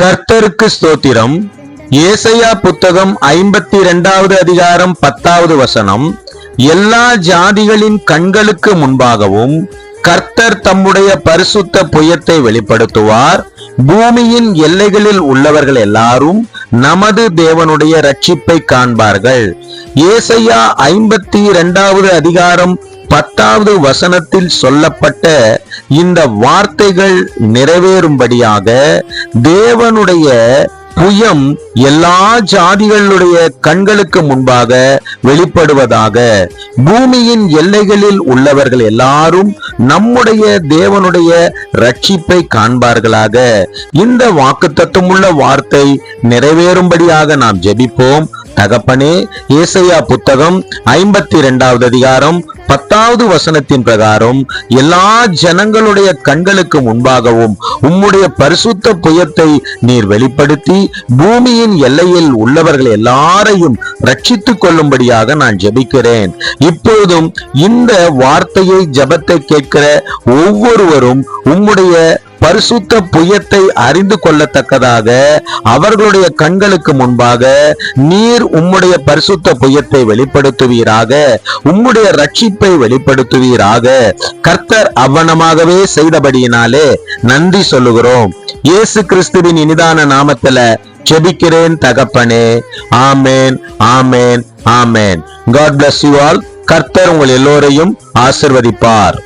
கர்த்தருக்கு ஸ்தோத்திரம். ஏசையா புத்தகம் ஐம்பத்தி இரண்டாவது அதிகாரம் பத்தாவது வசனம். எல்லா ஜாதிகளின் கண்களுக்கு முன்பாகவும் கர்த்தர் தம்முடைய பரிசுத்த புயத்தை வெளிப்படுத்துவார். பூமியின் எல்லைகளில் உள்ளவர்கள் எல்லாரும் நமது தேவனுடைய ரட்சிப்பை காண்பார்கள். ஏசையா ஐம்பத்தி இரண்டாவது அதிகாரம் பத்தாவது வசனத்தில் சொல்லப்பட்ட இந்த வார்த்தைகள் நிறைவேறும்படியாக தேவனுடைய புயம் எல்லா ஜாதிகளுடைய கண்களுக்கு முன்பாக வெளிப்படுவதாக. பூமியின் எல்லைகளில் உள்ளவர்கள் எல்லாரும் நம்முடைய தேவனுடைய ரட்சிப்பை காண்பார்களாக. இந்த வாக்குத்தத்தமுள்ள வார்த்தை நிறைவேறும்படியாக நாம் ஜெபிப்போம். தகப்பனே ஏசையா புத்தகம் ஐம்பத்தி இரண்டாவது அதிகாரம் பத்தாவது வசனத்தின் பிரகாரம் எல்லா ஜனங்களுடைய கண்களுக்கு முன்பாகவும் உம்முடைய பரிசுத்த புயத்தை நீர் வெளிப்படுத்தி பூமியின் எல்லையில் உள்ளவர்கள் எல்லாரையும் ரட்சித்துக் கொள்ளும்படியாக நான் ஜெபிக்கிறேன். இப்போதும் இந்த வார்த்தையை ஜெபத்தை கேட்கிற ஒவ்வொருவரும் உம்முடைய பரிசுத்த புயத்தை அறிந்து கொள்ளத்தக்கதாக அவர்களுடைய கண்களுக்கு முன்பாக நீர் உம்முடைய பரிசுத்த புயத்தை வெளிப்படுத்துவீராக உம்முடைய ரட்சிப்பை வெளிப்படுத்துவீராக. கர்த்தர் அவ்வனமாகவே செய்தபடியினாலே நன்றி சொல்லுகிறோம். இயேசு கிறிஸ்துவின் இனிதான நாமத்துல ஜெபிக்கிறேன் தகப்பனே. Amen amen amen. God bless you all கர்த்தர் உங்கள் எல்லோரையும் ஆசிர்வதிப்பார்.